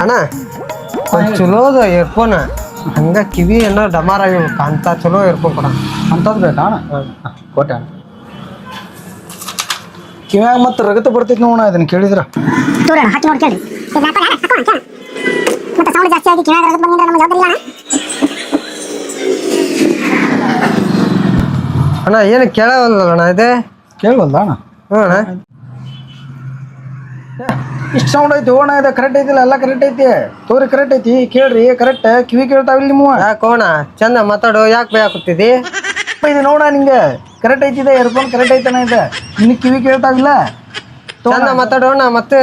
ಅಣ್ಣ ಒಂದ್ ಚಲೋದ ಇಯರ್ಫೋನ್ ಹಂಗ ಕಿವಿ ಏನೋ ಡಮಾರ ಆಗಿವು ಅಂತ ಚಲೋ ಇಯರ್ಫೋನ್ ಕೊಡ. ಅಂಥದ್ದು ಬೇಕಾ ಅಣ್ಣ? ಕೊಟ್ಟೆ ಅಣ್ಣ. ಕಿವ್ಯಾಗ ಮತ್ತೆ ರಗತ ಬರ್ತೈತಿ ನೋಡೋಣ ಇದನ್ನ ಕೇಳಿದ್ರ? ತೋರಣ ಹಾಕಿ ನೋಡಿ ಕೇಳಿ ಮತ್ತೆ ಸೌಂಡ್ ಜಾಸ್ತಿ ಆಗಿ ಕಿವಿಯಾಗ ರಗತ್ ಬಂದ್ರೆ ನಮ್ಮ ಜವಾಬ್ದಾರಿ ಇಲ್ಲ ಅಣ್ಣ? ಏನು ಕೇಳವಲ್ಲ ಅಣ್ಣ ಇದೆ? ಕೇಳವಲ್ಲ ಅಣ್ಣ? ಹ್ಞೂ ಅಣ್ಣ. ಇಷ್ಟು ಸೌಂಡ್ ಐತಿ ಓಣ ಇದೆ ಕರೆಕ್ಟ್ ಐತಿಲ್ಲ ಎಲ್ಲ ಕರೆಕ್ಟ್ ಐತಿ. ತೋರಿ ಕರೆಕ್ಟ್ ಐತಿ ಕೇಳ್ರಿ ಕರೆಕ್ಟ್ ಕಿವಿ ಕೇಳ್ತಾವಿಲ್ಲ ನಿಮ್ಮ ಕೋಣ ಚಂದ ಮಾತಾಡು ಯಾಕೆ ಕೂತಿದಿ ಇದು ನೋಡ ನಿಂಗೆ ಕರೆಕ್ಟ್ ಐತಿದೆ ಇಯರ್ಫೋನ್ ಕರೆಕ್ಟ್ ಐತನ ಇದೆ. ನಿನ್ನ ಕಿವಿ ಕೇಳ್ತಾವಿಲ್ಲ ಚಂದ ಮಾತಾಡೋಣ ಮತ್ತೆ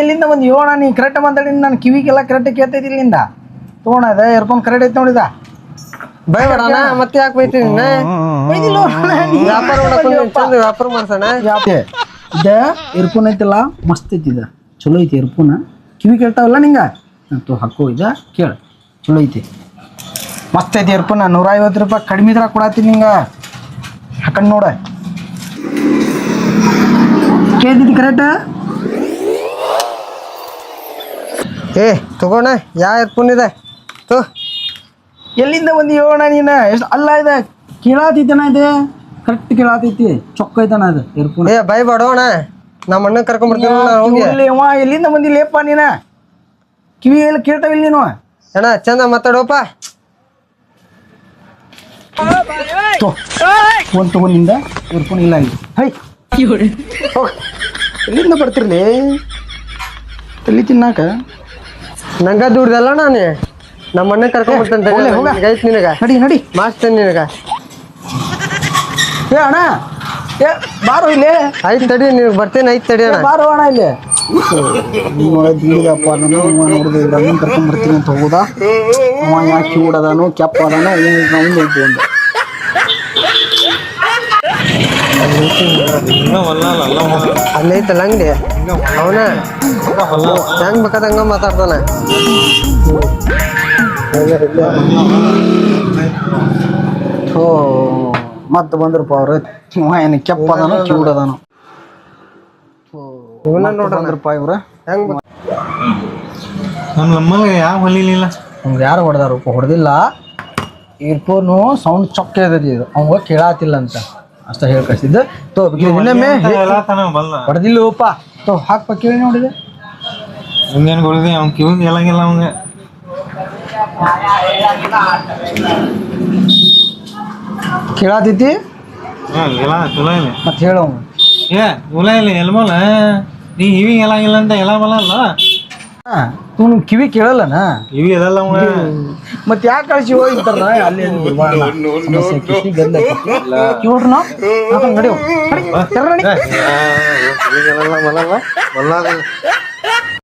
ಇಲ್ಲಿಂದ ಬಂದು ಯೋಣ ನೀ ಕರೆಕ್ಟ್ ಮಾತಾಡಿ ನನ್ನ ಕಿವಿಗೆಲ್ಲ ಕರೆಕ್ಟ್ ಕೇಳ್ತೈತಿ ಇಲ್ಲಿಂದ? ತೋಣ ಇದೆ ಇಯರ್ಫೋನ್ ಕರೆಕ್ಟ್ ಐತಿ ನೋಡಿದ? ಭಯಬೇಡಣ ಮತ್ತೆ ಯಾಕೆ ಬೈತೀನಿ ವ್ಯಾಪಾರ ಮಾಡಕ್ ಬಂದೀನಿ, ಚಂದ ವ್ಯಾಪಾರ ಮಾಡ್ಸೋಣ. ಇದ ಇಯರ್ಫೋನ್ ಐತಲ್ಲ, ಮಸ್ತ್ ಐತಿ ಇದ. ಚಲೋ ಐತಿ ಇಯರ್ಫೋನ್ ಕಿವಿ ಕೇಳ್ತಾವಲ್ಲ ನಿಂಗ? ಅಂತೂ ಹಾಕೋ ಇದ, ಕೇಳ. ಚಲೋ ಐತಿ. ಮಸ್ತ್ ಐತಿ ಇಯರ್ಫೋನ್ ನೂರ ಐವತ್ತು ರೂಪಾಯಿ ಕಡಿಮೆ ಇದ್ರ ಕೊಡತ್ತೀನಿ ನಿಂಗ. ಹಾಕೊಂಡು ನೋಡ. ಕೇಳ್ತೈತಿ ಕರೆಕ್ಟ್ ಏ, ತಗೋಣ, ಯಾ ಇಯರ್ಫೋನ್ ಇದೆ? ತೋ. ಎಲ್ಲಿಂದ ಬಂದು ಹೇಳೋಣ ನೀನ? ಎಷ್ಟು ಅಲ್ಲ ಇದೆ, ಕೇಳಾತಿದ್ದೇನ ಇದೆ? ಕರೆಕ್ಟ್ ಕೇಳಾತೈತಿ ಚೊಕ್ಕ ಐತನ ಅದು ಇಯರ್ಫೋನ್ ಏ ಬೈ ಬಡೋಣ ನಮ್ಮ ಅಣ್ಣ ಕರ್ಕೊಂಡ್ಬರ್ತೀನಿ ನಾನು ಹೋಗಿ ಎಲ್ಲಿಂದ ಬಂದಿಲ್ಲಪ್ಪ ನೀನ? ಕಿವಿ ಎಲ್ಲ ಕೇಳ್ತಾವಿಲ್ಲ ನೀನು. ಅಣ್ಣ ಚಂದ ಮಾತಾಡೋಪ್ಪ. ಫೋನ್ ತಗೊಂಡಿಂದ ಇಯರ್ಫೋನ್ ಇಲ್ಲ ಇಲ್ಲಿ. ಹೈ. ಎಲ್ಲಿಂದ ಬರ್ತಿರ್ಲಿ? ಎಲ್ಲಿ ತಿನ್ನಾಕ? ನಂಗ ದುಡ್ದಲ್ಲ ನಾನೇ ನಮ್ಮ ಅಣ್ಣ ಕರ್ಕೊಂಡ್ಬರ್ತಂತ ಹೋಗ್ಲೆ, ಹೋಗ. ನಿನಗ. ನಡಿ ನಡಿ. ಮಾಡ್ತೇನೆ ನಿನಗ. ಏ ಅಣ್ಣ ಏ ಬಾರು ಇಲ್ಲಿ. ಐದು ತಡಿ ನೀವು ಬರ್ತೀನಿ ಐದು ತಡಿ ಅಣ್ಣ. ಬಾರೋ ಅಣ್ಣ ಇಲ್ಲಿ. ನೋಡಿದಪ್ಪ ನಾನು ನೋಡಿದೆ ಗಂಡನ ಕರ್ಕೊಂಡ್ ಅಂತ ಹೋಗುದಾ? ಅವ ಯಾಕೆ ಕಿವುಡದಾನು ಕೆಪ್ಪ ಅದಾನು ನಾವು ಐತಿ ಒಂದು. ಅಲ್ಲೈತಲ್ಲ ಅಂಗಡಿ ಅವನ. ಹೆಂಗ್ ಬೇಕಾದಂಗ ಮಾತಾಡ್ತಾನೆ? ಓ ಮತ್ತೆ ಬಂದ್ರಪ್ಪ ಅವ್ರ. ಏನ್ ಏನು ಕೆಪ್ಪ ಅದಾನು ಕಿವುಡದಾನು ನೋಡ್ರ ಬಂದ್ರಪ್ಪ ಇವ್ರ. ಹೆಂಗ್ ನಮ್ಮ ಯಾವ ಹೊಲಿಲಿಲ್ಲ. ಅವ್ಗೆ ಯಾರು ಹೊಡೆದಾರಪ್ಪ ಹೊಡೆದಿಲ್ಲ. ಇರ್ಫೋನು ಸೌಂಡ್ ಚೊಕ್ಕ ಇದು. ಅವಂಗ ಕೇಳಾತಿಲ್ಲ ಅಂತ. ಅಷ್ಟ ಹೇಳಿ ಕಳ್ಸಿದ್ದೆ. ತೋ ಇನ್ನೊಮ್ಮೆ ಹೇಳತಾನ ಬಲ್ಲ ಹೊಡೆದಿಲ್ಲಪ್ಪ ತೋ ಹಾಕ್ಪ ಕೇಳಿ ನೋಡಿದೆ. ಹಿಂಗೇನ್ ಕೇಳಂಗಿಲ್ಲ ಅವ್ನ ಕಿವಿಗೆ ಹೇಳಂಗಿಲ್ಲ ಅವಂಗ ಕೇಳಾತೈತಿ ಹ್ಮ್ ಎಲ್ಲ ಚಲೋ ಇಲ್ಲ. ಮತ್ತೆ ಹೇಳು ಅವ್ನು. ಏ ಚಲೋ ಇಲ್ಲ ಎಲ್ಮಲ್ಲ ನೀ ಇವಿ ಹೇಳಂಗಿಲ್ಲ ಅಂತ ಎಲ್ಲ ಬಲ್ಲ ಅಲ್ಲ ಹಾ ನೀನು ಕಿವಿ ಕೇಳಲ್ಲನ? ಇವಿ ಅದಲ್ಲ ಅವಂಗ ಮತ್ತೆ ಯಾಕೆ ಕಳಿಸಿ ಹೋಗಿರ್ತಾರ ಅಲ್ಲಿ ಅಲ್ಲಿ. ಬರ್ಬಾರ್ದ. ಸಮಸ್ಯೆ ಆಕೈತಿ, ಗದ್ದಲ ಆಕೈತಿ. ಕಿವುಡ್ರು ನಾವು? ಹಾಕೊಂಡ್